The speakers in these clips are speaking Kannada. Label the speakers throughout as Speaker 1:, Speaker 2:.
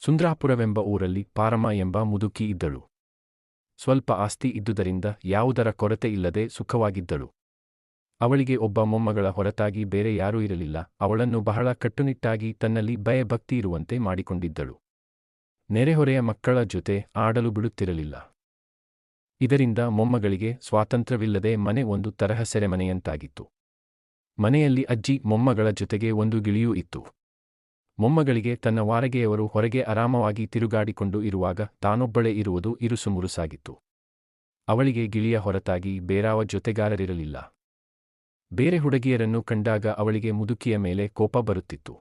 Speaker 1: ಸುಂದ್ರಾಪುರವೆಂಬ ಊರಲ್ಲಿ ಪಾರಮ್ಮ ಎಂಬ ಮುದುಕಿ ಇದ್ದಳು. ಸ್ವಲ್ಪ ಆಸ್ತಿ ಇದ್ದುದರಿಂದ ಯಾವುದರ ಕೊರತೆ ಇಲ್ಲದೆ ಸುಖವಾಗಿದ್ದಳು. ಅವಳಿಗೆ ಒಬ್ಬ ಮೊಮ್ಮಗಳ ಹೊರತಾಗಿ ಬೇರೆ ಯಾರೂ ಇರಲಿಲ್ಲ. ಅವಳನ್ನು ಬಹಳ ಕಟ್ಟುನಿಟ್ಟಾಗಿ ತನ್ನಲ್ಲಿ ಭಯಭಕ್ತಿ ಇರುವಂತೆ ಮಾಡಿಕೊಂಡಿದ್ದಳು. ನೆರೆಹೊರೆಯ ಮಕ್ಕಳ ಜೊತೆ ಆಡಲು ಬಿಡುತ್ತಿರಲಿಲ್ಲ. ಇದರಿಂದ ಮೊಮ್ಮಗಳಿಗೆ ಸ್ವಾತಂತ್ರ್ಯವಿಲ್ಲದೆ ಮನೆ ಒಂದು ತರಹ ಸೆರೆಮನೆಯಂತಾಗಿತ್ತು. ಮನೆಯಲ್ಲಿ ಅಜ್ಜಿ ಮೊಮ್ಮಗಳ ಜೊತೆಗೆ ಒಂದು ಗಿಳಿಯೂ ಇತ್ತು. ಮೊಮ್ಮಗಳಿಗೆ ತನ್ನ ವಾರಗೆಯವರು ಹೊರಗೆ ಆರಾಮವಾಗಿ ತಿರುಗಾಡಿಕೊಂಡು ಇರುವಾಗ ತಾನೊಬ್ಬಳೇ ಇರುವುದು ಇರುಸುಮುರುಸಾಗಿತ್ತು. ಅವಳಿಗೆ ಗಿಳಿಯ ಹೊರತಾಗಿ ಬೇರಾವ ಜೊತೆಗಾರರಿರಲಿಲ್ಲ. ಬೇರೆ ಹುಡುಗಿಯರನ್ನು ಕಂಡಾಗ ಅವಳಿಗೆ ಮುದುಕಿಯ ಮೇಲೆ ಕೋಪ ಬರುತ್ತಿತ್ತು.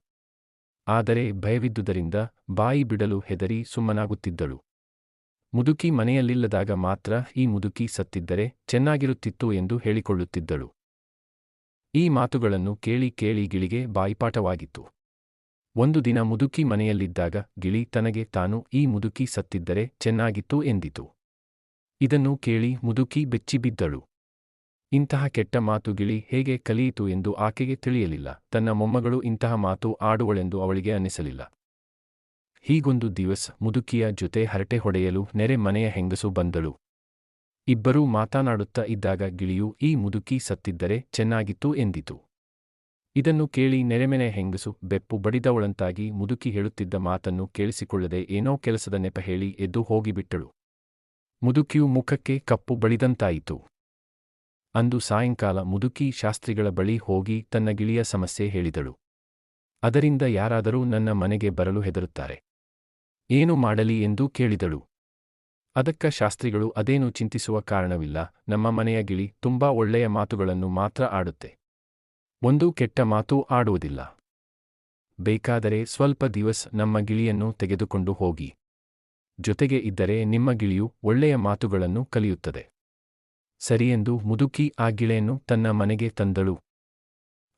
Speaker 1: ಆದರೆ ಭಯವಿದ್ದುದರಿಂದ ಬಾಯಿ ಬಿಡಲು ಹೆದರಿ ಸುಮ್ಮನಾಗುತ್ತಿದ್ದಳು. ಮುದುಕಿ ಮನೆಯಲ್ಲಿಲ್ಲದಾಗ ಮಾತ್ರ ಈ ಮುದುಕಿ ಸತ್ತಿದ್ದರೆ ಚೆನ್ನಾಗಿರುತ್ತಿತ್ತು ಎಂದು ಹೇಳಿಕೊಳ್ಳುತ್ತಿದ್ದಳು. ಈ ಮಾತುಗಳನ್ನು ಕೇಳಿ ಕೇಳಿ ಗಿಳಿಗೆ ಬಾಯಿಪಾಠವಾಗಿತ್ತು. ಒಂದು ದಿನ ಮುದುಕಿ ಮನೆಯಲ್ಲಿದ್ದಾಗ ಗಿಳಿ ತನಗೆ ತಾನು ಈ ಮುದುಕಿ ಸತ್ತಿದ್ದರೆ ಚೆನ್ನಾಗಿತ್ತು ಎಂದಿತು. ಇದನ್ನು ಕೇಳಿ ಮುದುಕಿ ಬೆಚ್ಚಿಬಿದ್ದಳು. ಇಂತಹ ಕೆಟ್ಟ ಮಾತು ಗಿಳಿ ಹೇಗೆ ಕಲಿಯಿತು ಎಂದು ಆಕೆಗೆ ತಿಳಿಯಲಿಲ್ಲ. ತನ್ನ ಮೊಮ್ಮಗಳು ಇಂತಹ ಮಾತು ಆಡುವಳೆಂದು ಅವಳಿಗೆ ಅನ್ನಿಸಲಿಲ್ಲ. ಹೀಗೊಂದು ದಿವಸ ಮುದುಕಿಯ ಜೊತೆ ಹರಟೆ ಹೊಡೆಯಲು ನೆರೆ ಮನೆಯ ಹೆಂಗಸು ಬಂದಳು. ಇಬ್ಬರೂ ಮಾತನಾಡುತ್ತಾ ಇದ್ದಾಗ ಗಿಳಿಯು ಈ ಮುದುಕಿ ಸತ್ತಿದ್ದರೆ ಚೆನ್ನಾಗಿತ್ತು ಎಂದಿತು. ಇದನ್ನು ಕೇಳಿ ನೆರೆಮೆನೆ ಹೆಂಗಸು ಬೆಪ್ಪು ಬಡಿದವಳಂತಾಗಿ ಮುದುಕಿ ಹೇಳುತ್ತಿದ್ದ ಮಾತನ್ನು ಕೇಳಿಸಿಕೊಳ್ಳದೆ ಏನೋ ಕೆಲಸದ ನೆಪ ಹೇಳಿ ಎದ್ದು ಹೋಗಿಬಿಟ್ಟಳು. ಮುದುಕಿಯು ಮುಖಕ್ಕೆ ಕಪ್ಪು ಬಳಿದಂತಾಯಿತು ಅಂದು ಸಾಯಂಕಾಲ ಮುದುಕಿ ಶಾಸ್ತ್ರಿಗಳ ಬಳಿ ಹೋಗಿ ತನ್ನ ಗಿಳಿಯ ಸಮಸ್ಯೆ ಹೇಳಿದಳು. ಅದರಿಂದ ಯಾರಾದರೂ ನನ್ನ ಮನೆಗೆ ಬರಲು ಹೆದರುತ್ತಾರೆ. ಏನು ಮಾಡಲಿ ಎಂದು ಕೇಳಿದಳು. ಅದಕ್ಕ ಶಾಸ್ತ್ರಿಗಳು ಅದೇನು ಚಿಂತಿಸುವ ಕಾರಣವಿಲ್ಲ. ನಮ್ಮ ಮನೆಯ ಗಿಳಿ ತುಂಬಾ ಒಳ್ಳೆಯ ಮಾತುಗಳನ್ನು ಮಾತ್ರ ಆಡುತ್ತೆ. ಒಂದು ಕೆಟ್ಟ ಮಾತು ಆಡುವುದಿಲ್ಲ. ಬೇಕಾದರೆ ಸ್ವಲ್ಪ ದಿವಸ ನಮ್ಮ ಗಿಳಿಯನ್ನು ತೆಗೆದುಕೊಂಡು ಹೋಗಿ. ಜೊತೆಗೆ ಇದ್ದರೆ ನಿಮ್ಮ ಗಿಳಿಯು ಒಳ್ಳೆಯ ಮಾತುಗಳನ್ನು ಕಲಿಯುತ್ತದೆ. ಸರಿಯೆಂದು ಮುದುಕಿ ಆ ಗಿಳೆಯನ್ನು ತನ್ನ ಮನೆಗೆ ತಂದಳು.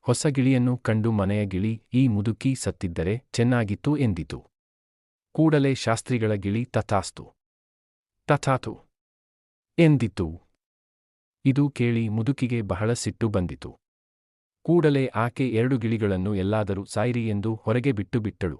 Speaker 1: ಹೊಸ ಗಿಳಿಯನ್ನು ಕಂಡು ಮನೆಯ ಗಿಳಿ, ಈ ಮುದುಕಿ ಸತ್ತಿದ್ದರೆ ಚೆನ್ನಾಗಿತ್ತು ಎಂದಿತು. ಕೂಡಲೇ ಶಾಸ್ತ್ರಿಗಳ ಗಿಳಿ ತಥಾಸ್ತು. ತಥಾತು. ಎಂದಿತು. ಇದು ಕೇಳಿ ಮುದುಕಿಗೆ ಬಹಳ ಸಿಟ್ಟು ಬಂದಿತು. ಕೂಡಲೇ ಆಕೆ ಎರಡು ಗಿಳಿಗಳನ್ನು ಎಲ್ಲಾದರೂ ಸಾಯಿರಿ ಎಂದು ಹೊರಗೆ ಬಿಟ್ಟು ಬಿಟ್ಟಳು.